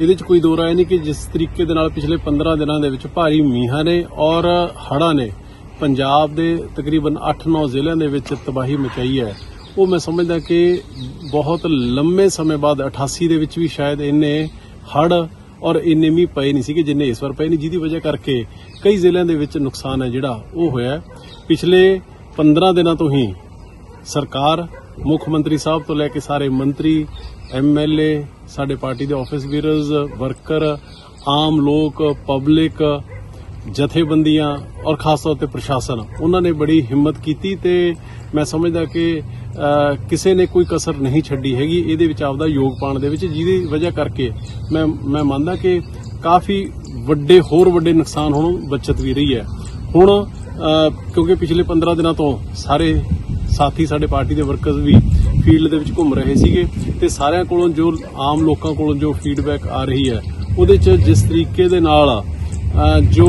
ਇਹਦੇ 'ਚ ਕੋਈ ਦੋ ਰਾਏ ਨਹੀਂ ਕਿ ਜਿਸ ਤਰੀਕੇ ਦੇ ਨਾਲ ਪਿਛਲੇ 15 ਦਿਨਾਂ ਦੇ ਵਿੱਚ ਭਾਰੀ ਮੀਂਹਾਂ ਨੇ ਔਰ ਹੜ੍ਹਾਂ ਨੇ ਪੰਜਾਬ ਦੇ ਤਕਰੀਬਨ 8-9 ਜ਼ਿਲ੍ਹਿਆਂ ਦੇ ਵਿੱਚ ਤਬਾਹੀ ਮਚਾਈ ਹੈ। ਉਹ ਮੈਂ ਸਮਝਦਾ ਕਿ ਬਹੁਤ ਲੰਮੇ ਸਮੇਂ ਬਾਅਦ 88 ਦੇ ਵਿੱਚ ਵੀ ਸ਼ਾਇਦ ਇੰਨੇ ਹੜ੍ਹ ਔਰ ਇੰਨੇ ਮੀਂਹ ਪਏ ਨਹੀਂ ਸੀਗੇ ਜਿੰਨੇ ਇਸ ਵਾਰ ਪਏ ਨੇ, ਜਿਹਦੀ ਵਜ੍ਹਾ ਕਰਕੇ ਕਈ ਜ਼ਿਲ੍ਹਿਆਂ ਦੇ ਵਿੱਚ ਨੁਕਸਾਨ ਹੈ ਜਿਹੜਾ ਉਹ ਹੋਇਆ ਪਿਛਲੇ 15 ਦਿਨਾਂ ਤੋਂ ਹੀ ਸਰਕਾਰ, ਮੁੱਖ ਮੰਤਰੀ ਸਾਹਿਬ ਤੋਂ ਲੈ ਕੇ ਸਾਰੇ ਮੰਤਰੀ ਐਮਐਲਏ ਸਾਡੇ ਪਾਰਟੀ ਦੇ ਆਫਿਸ ਵੀਰਜ਼ ਵਰਕਰ ਆਮ ਲੋਕ ਪਬਲਿਕ ਜਥੇਬੰਦੀਆਂ ਔਰ ਖਾਸ ਤੌਰ ਤੇ ਪ੍ਰਸ਼ਾਸਨ। ਉਹਨਾਂ ਨੇ ਬੜੀ ਹਿੰਮਤ ਕੀਤੀ ਤੇ ਮੈਂ ਸਮਝਦਾ ਕਿ ਕਿਸੇ ਨੇ ਕੋਈ ਕਸਰ ਨਹੀਂ ਛੱਡੀ ਹੈਗੀ। ਇਹਦੇ ਵਿੱਚ ਆਪਦਾ ਯੋਗ ਪਾਉਣ ਦੇ ਵਿੱਚ ਜਿਹਦੀ ਵਜ੍ਹਾ ਕਰਕੇ ਮੈਂ ਮੈਂ ਮੰਨਦਾ ਕਿ ਕਾਫੀ ਵੱਡੇ, ਹੋਰ ਵੱਡੇ ਨੁਕਸਾਨ ਹੋਣੋਂ ਬਚਤ ਵੀ ਰਹੀ ਹੈ। ਹੁਣ ਕਿਉਂਕਿ ਪਿਛਲੇ 15 ਦਿਨਾਂ ਤੋਂ ਸਾਰੇ ਸਾਥੀ ਸਾਡੇ ਪਾਰਟੀ ਦੇ ਵਰਕਰਸ ਵੀ ਫੀਲਡ ਦੇ ਵਿੱਚ ਘੁੰਮ ਰਹੇ ਸੀਗੇ ਤੇ ਸਾਰਿਆਂ ਕੋਲੋਂ ਜੋ ਆਮ ਲੋਕਾਂ ਕੋਲੋਂ ਜੋ ਫੀਡਬੈਕ ਆ ਰਹੀ ਹੈ ਉਹਦੇ 'ਚ ਜਿਸ ਤਰੀਕੇ ਦੇ ਨਾਲ ਜੋ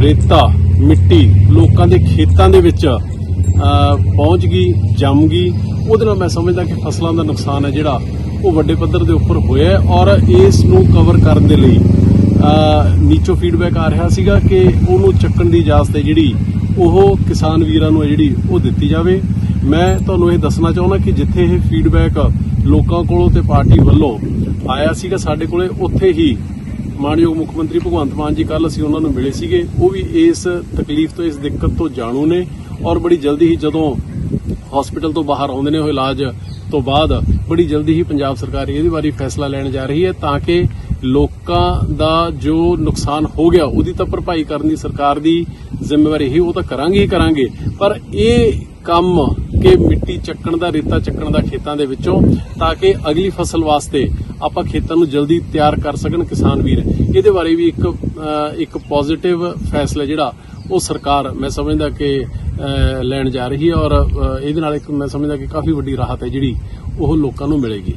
ਰੇਤਾ ਮਿੱਟੀ ਲੋਕਾਂ ਦੇ ਖੇਤਾਂ ਦੇ ਵਿੱਚ ਪਹੁੰਚ ਗਈ ਜੰਮ ਗਈ ਉਹਦੇ ਨਾਲ ਮੈਂ ਸਮਝਦਾ ਕਿ ਫਸਲਾਂ ਦਾ ਨੁਕਸਾਨ ਹੈ ਜਿਹੜਾ ਉਹ ਵੱਡੇ ਪੱਧਰ ਦੇ ਉੱਪਰ ਹੋਇਆ ਔਰ ਇਸ ਨੂੰ ਕਵਰ ਕਰਨ ਦੇ ਲਈ ਅ, ਨੀਚੋਂ ਫੀਡਬੈਕ ਆ ਰਿਹਾ ਸੀਗਾ ਕਿ ਉਹਨੂੰ ਚੱਕਣ ਦੀ ਇਜਾਜ਼ਤ ਹੈ ਜਿਹੜੀ ਉਹ ਕਿਸਾਨ ਵੀਰਾਂ ਨੂੰ ਹੈ ਜਿਹੜੀ ਉਹ ਦਿੱਤੀ ਜਾਵੇ। ਮੈਂ ਤੁਹਾਨੂੰ ਇਹ ਦੱਸਣਾ ਚਾਹੁੰਦਾ ਕਿ ਜਿੱਥੇ ਇਹ ਫੀਡਬੈਕ ਲੋਕਾਂ ਕੋਲੋਂ ਤੇ ਪਾਰਟੀ ਵੱਲੋਂ ਆਇਆ ਸੀਗਾ ਸਾਡੇ ਕੋਲੇ, ਉੱਥੇ ਹੀ ਮਾਨਯੋਗ ਮੁੱਖ ਮੰਤਰੀ ਭਗਵੰਤ ਮਾਨ ਜੀ ਕੱਲ ਅਸੀਂ ਉਹਨਾਂ ਨੂੰ ਮਿਲੇ ਸੀਗੇ। ਉਹ ਵੀ ਇਸ ਤਕਲੀਫ ਤੋਂ, ਇਸ ਦਿੱਕਤ ਤੋਂ ਜਾਣੂ ਨੇ ਔਰ ਬੜੀ ਜਲਦੀ ਹੀ ਜਦੋਂ ਹਸਪੀਟਲ ਤੋਂ ਬਾਹਰ ਆਉਂਦੇ ਨੇ ਉਹ ਇਲਾਜ ਤੋਂ ਬਾਅਦ, ਬੜੀ ਜਲਦੀ ਹੀ ਪੰਜਾਬ ਸਰਕਾਰ ਇਹਦੇ ਬਾਰੇ ਫੈਸਲਾ ਲੈਣ ਜਾ ਰਹੀ ਹੈ ਤਾਂ ਕਿ ਲੋਕਾਂ ਦਾ ਜੋ ਨੁਕਸਾਨ ਹੋ ਗਿਆ, ਉਹਦੀ ਤਾਂ ਭਰਪਾਈ ਕਰਨ ਦੀ ਸਰਕਾਰ ਦੀ ਜ਼ਿੰਮੇਵਾਰੀ ਹੀ ਉਹ ਤਾਂ ਕਰਾਂਗੇ ਹੀ ਕਰਾਂਗੇ। ਪਰ ਇਹ ਕੰਮ ਕਿ ਮਿੱਟੀ ਚੱਕਣ ਦਾ ਰੇਤਾ ਚੱਕਣ ਦਾ ਖੇਤਾਂ ਦੇ ਵਿੱਚੋਂ ਤਾਂ ਕਿ ਅਗਲੀ ਫਸਲ ਵਾਸਤੇ ਆਪਾਂ ਖੇਤਾਂ ਨੂੰ ਜਲਦੀ ਤਿਆਰ ਕਰ ਸਕਣ ਕਿਸਾਨ ਵੀਰ। ਇਹਦੇ ਬਾਰੇ ਵੀ ਇੱਕ ਅਹ, ਇੱਕ ਪੋਜ਼ਿਟਿਵ ਫੈਸਲਾ ਜਿਹੜਾ ਉਹ ਸਰਕਾਰ ਮੈਂ ਸਮਝਦਾ ਕਿ ਲੈਣ ਜਾ ਰਹੀ ਹੈ ਔਰ ਇਹਦੇ ਨਾਲ ਇੱਕ ਮੈਂ ਸਮਝਦਾ ਕਿ ਕਾਫੀ ਵੱਡੀ ਰਾਹਤ ਹੈ ਜਿਹੜੀ ਉਹ ਲੋਕਾਂ ਨੂੰ ਮਿਲੇਗੀ।